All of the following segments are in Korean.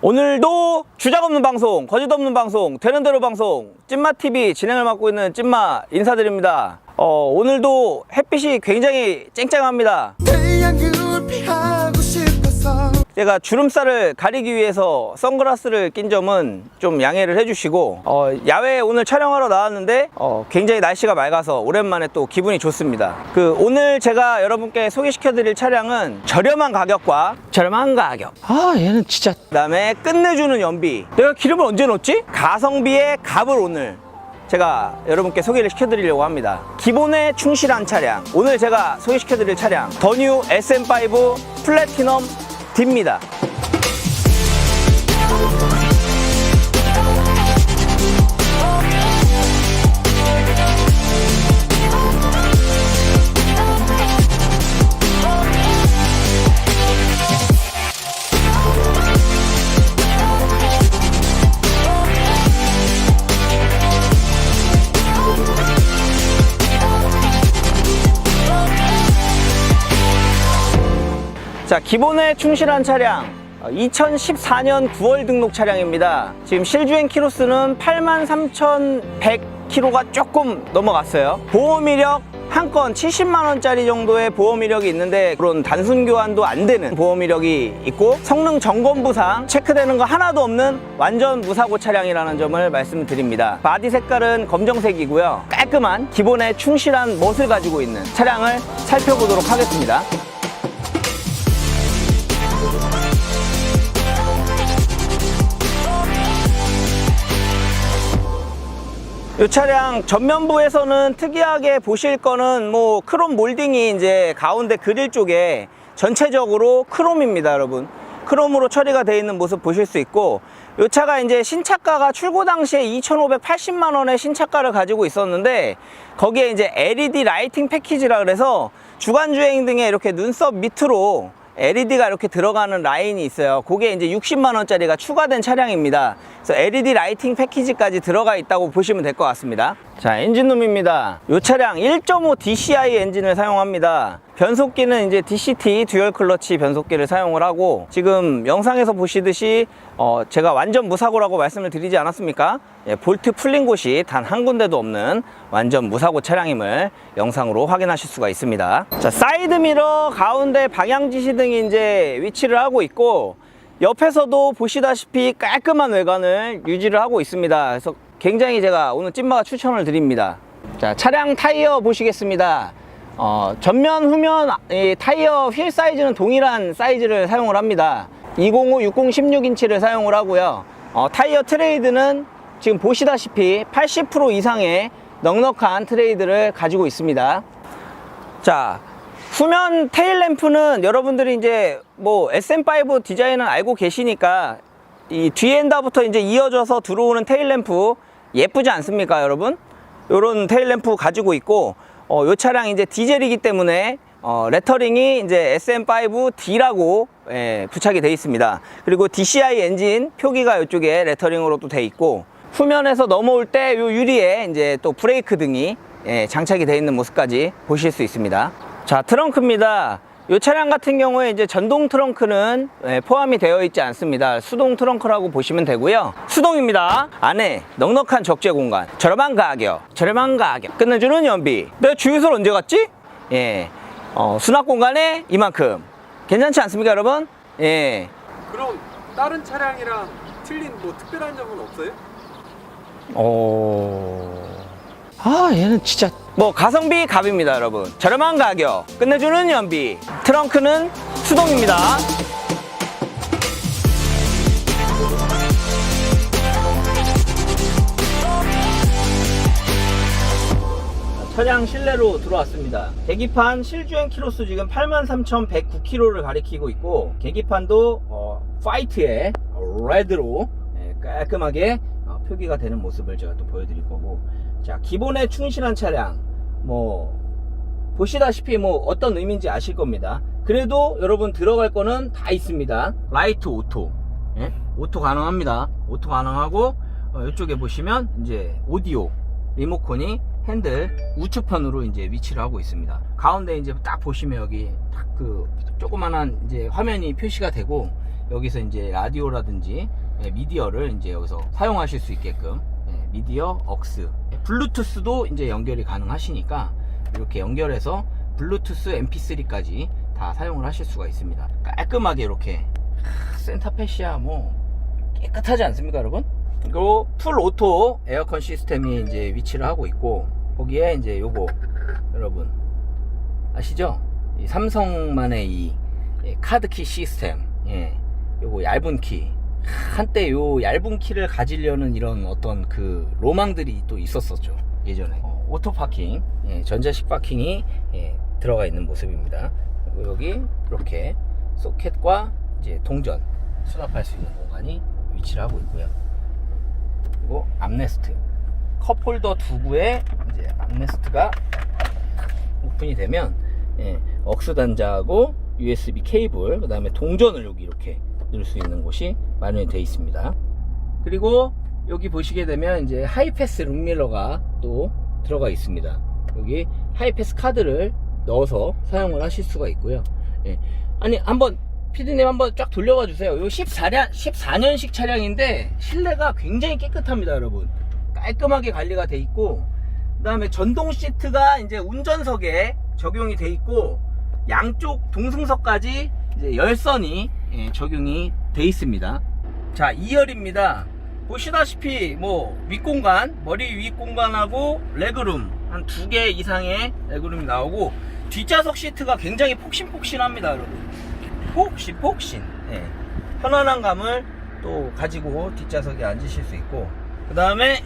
오늘도 주작 없는 방송, 거짓 없는 방송, 되는 대로 방송, 찐마TV 진행을 맡고 있는 찐마 인사드립니다. 어, 오늘도 햇빛이 굉장히 쨍쨍합니다. 피하 제가 주름살을 가리기 위해서 선글라스를 낀 점은 좀 양해를 해주시고 어, 야외에 오늘 촬영하러 나왔는데 어, 굉장히 날씨가 맑아서 오랜만에 또 기분이 좋습니다. 그 오늘 제가 여러분께 소개시켜 드릴 차량은 저렴한 가격과 저렴한 가격. 아 얘는 진짜. 그 다음에 끝내주는 연비. 내가 기름을 언제 넣었지? 가성비의 값을 오늘 제가 여러분께 소개를 시켜드리려고 합니다. 기본에 충실한 차량. 오늘 제가 소개시켜드릴 차량 더뉴 SM5 플래티넘 D입니다. 자, 기본에 충실한 차량. 어, 2014년 9월 등록 차량입니다. 지금 실주행 키로수는 83,100km가 조금 넘어갔어요. 보험 이력 한 건 70만 원짜리 정도의 보험 이력이 있는데 그런 단순 교환도 안 되는 보험 이력이 있고 성능 점검 부상 체크되는 거 하나도 없는 완전 무사고 차량이라는 점을 말씀드립니다. 바디 색깔은 검정색이고요. 깔끔한 기본에 충실한 멋을 가지고 있는 차량을 살펴보도록 하겠습니다. 이 차량 전면부에서는 특이하게 보실 거는 뭐 크롬 몰딩이 이제 가운데 그릴 쪽에 전체적으로 크롬입니다, 여러분. 크롬으로 처리가 되어 있는 모습 보실 수 있고 이 차가 이제 신차가가 출고 당시에 2,580만 원의 신차가를 가지고 있었는데 거기에 이제 LED 라이팅 패키지라 그래서 주간 주행 등에 이렇게 눈썹 밑으로 LED가 이렇게 들어가는 라인이 있어요. 그게 이제 60만 원짜리가 추가된 차량입니다. 그래서 LED 라이팅 패키지까지 들어가 있다고 보시면 될 것 같습니다. 자, 엔진룸입니다. 이 차량 1.5 DCI 엔진을 사용합니다. 변속기는 이제 DCT 듀얼 클러치 변속기를 사용을 하고 지금 영상에서 보시듯이 어, 제가 완전 무사고라고 말씀을 드리지 않았습니까? 예, 볼트 풀린 곳이 단 한 군데도 없는 완전 무사고 차량임을 영상으로 확인하실 수가 있습니다. 자, 사이드 미러 가운데 방향 지시 등이 이제 위치를 하고 있고 옆에서도 보시다시피 깔끔한 외관을 유지를 하고 있습니다. 그래서 굉장히 제가 오늘 찐마가 추천을 드립니다. 자, 차량 타이어 보시겠습니다. 어, 전면, 후면 이 타이어 휠 사이즈는 동일한 사이즈를 사용을 합니다. 205, 60, 16인치를 사용을 하고요. 어, 타이어 트레이드는 지금 보시다시피 80% 이상의 넉넉한 트레이드를 가지고 있습니다. 자, 후면 테일 램프는 여러분들이 이제 뭐 SM5 디자인은 알고 계시니까 이 뒤엔다부터 이제 이어져서 들어오는 테일 램프 예쁘지 않습니까, 여러분? 요런 테일 램프 가지고 있고 어, 요 차량 이제 디젤이기 때문에 어, 레터링이 이제 SM5D라고 예, 부착이 되어 있습니다. 그리고 DCI 엔진 표기가 이쪽에 레터링으로 또 돼 있고 후면에서 넘어올 때요 유리에 이제 또 브레이크 등이 예, 장착이 되어 있는 모습까지 보실 수 있습니다. 자, 트렁크입니다. 이 차량 같은 경우에 이제 전동 트렁크는 예, 포함이 되어 있지 않습니다. 수동 트렁크라고 보시면 되고요. 수동입니다. 안에 넉넉한 적재 공간, 저렴한 가격, 저렴한 가격, 끝내주는 연비. 내가 주유소를 언제 갔지? 예, 어, 수납 공간에 이만큼. 괜찮지 않습니까, 여러분? 예. 그럼 다른 차량이랑 틀린 뭐 특별한 점은 없어요? 어. 아, 얘는 진짜. 뭐, 가성비 갑입니다, 여러분. 저렴한 가격, 끝내주는 연비. 트렁크는 수동입니다. 차량 실내로 들어왔습니다. 계기판 실주행 키로수 지금 83,109km를 가리키고 있고 계기판도 어, 화이트에 레드로 예, 깔끔하게 어, 표기가 되는 모습을 제가 또 보여드릴 거고 자 기본에 충실한 차량 뭐 보시다시피 뭐 어떤 의미인지 아실 겁니다. 그래도 여러분 들어갈 거는 다 있습니다. 라이트 오토 예? 오토 가능합니다. 오토 가능하고 어, 이쪽에 보시면 이제 오디오 리모컨이 핸들 우측편으로 이제 위치를 하고 있습니다. 가운데 이제 딱 보시면 여기 딱 그 조그만한 이제 화면이 표시가 되고 여기서 이제 라디오라든지 예, 미디어를 이제 여기서 사용하실 수 있게끔 예, 미디어 억스 블루투스도 이제 연결이 가능하시니까 이렇게 연결해서 블루투스 mp3까지 다 사용을 하실 수가 있습니다. 깔끔하게 이렇게 하, 센터페시아 뭐 깨끗하지 않습니까, 여러분? 그리고 풀 오토 에어컨 시스템이 이제 위치를 하고 있고 거기에 이제 요거 여러분 아시죠? 이 삼성만의 이 예, 카드키 시스템 예, 요거 얇은 키 한때 요 얇은 키를 가지려는 이런 어떤 그 로망들이 또 있었었죠 예전에. 어, 오토 파킹. 예, 전자식 파킹이 예, 들어가 있는 모습입니다. 여기 이렇게 소켓과 이제 동전 수납할 수 있는 공간이 위치를 하고 있고요. 그리고 암레스트. 컵홀더 두 구에 이제 암레스트가 오픈이 되면 예, 억스 단자하고 USB 케이블 그 다음에 동전을 여기 이렇게 넣을 수 있는 곳이 마련이 되어 있습니다. 그리고 여기 보시게 되면 이제 하이패스 룸밀러가 또 들어가 있습니다. 여기 하이패스 카드를 넣어서 사용을 하실 수가 있고요. 예. 아니 한번 피디님 한번 쫙 돌려봐 주세요. 요 14년 14년식 차량인데 실내가 굉장히 깨끗합니다 여러분. 깔끔하게 관리가 돼 있고 그 다음에 전동 시트가 이제 운전석에 적용이 돼 있고 양쪽 동승석까지 이제 열선이 예, 적용이 돼 있습니다. 자, 2열입니다. 보시다시피 뭐 윗공간, 머리 윗공간하고 레그룸 한 두 개 이상의 레그룸이 나오고 뒷좌석 시트가 굉장히 폭신폭신합니다, 여러분. 폭신폭신. 예. 편안한 감을 또 가지고 뒷좌석에 앉으실 수 있고 그 다음에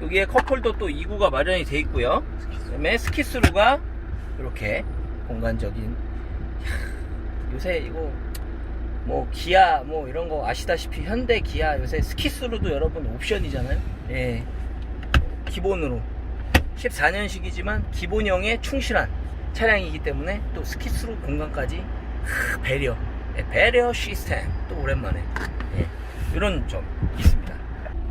여기에 컵홀더 또 2구가 마련이 돼 있고요. 그 다음에 스키스루가 이렇게 공간적인 요새 이거 뭐 기아 뭐 이런 거 아시다시피 현대 기아 요새 스키스루도 여러분 옵션이잖아요. 예. 기본으로 14년식이지만 기본형에 충실한 차량이기 때문에 또 스키스루 공간까지 하, 배려 예, 배려 시스템 또 오랜만에 예, 이런 점 있습니다.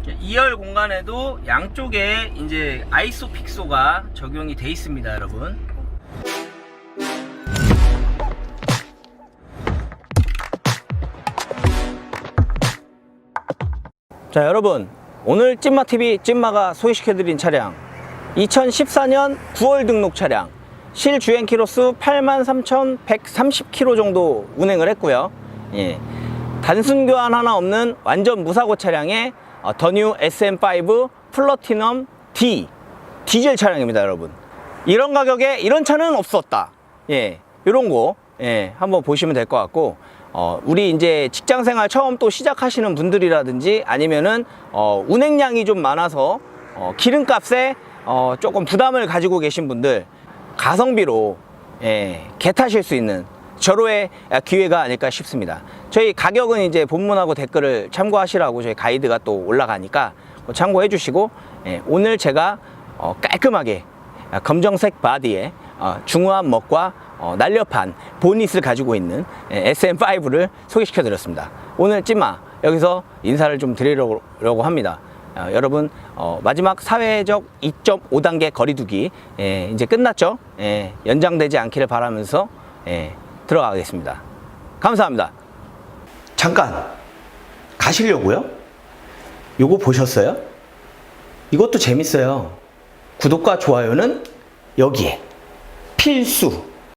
2열 공간에도 양쪽에 이제 아이소픽소가 적용이 돼 있습니다, 여러분. 자, 여러분. 오늘 찐마TV 찐마가 소개시켜드린 차량 2014년 9월 등록 차량 실주행 키로수 83,130km 정도 운행을 했고요. 예. 단순 교환 하나 없는 완전 무사고 차량의 어, 더뉴 SM5 플러티넘 D 디젤 차량입니다, 여러분. 이런 가격에 이런 차는 없었다. 예, 이런 거 예, 한번 보시면 될 것 같고 어, 우리 이제 직장 생활 처음 또 시작하시는 분들이라든지 아니면은 어, 운행량이 좀 많아서 어, 기름값에 어, 조금 부담을 가지고 계신 분들 가성비로 예, 개 타실 수 있는 절호의 기회가 아닐까 싶습니다. 저희 가격은 이제 본문하고 댓글을 참고하시라고 저희 가이드가 또 올라가니까 참고해 주시고 예, 오늘 제가 어, 깔끔하게 검정색 바디에 어, 중후한 먹과 어, 날렵한 보닛을 가지고 있는 예, SM5를 소개시켜 드렸습니다. 오늘 찐마 여기서 인사를 좀 드리려고 합니다. 어, 여러분 어, 마지막 사회적 2.5단계 거리두기 예, 이제 끝났죠? 예, 연장되지 않기를 바라면서 예, 들어가겠습니다. 감사합니다. 잠깐 가시려고요? 요거 보셨어요? 이것도 재밌어요. 구독과 좋아요는 여기에 필수.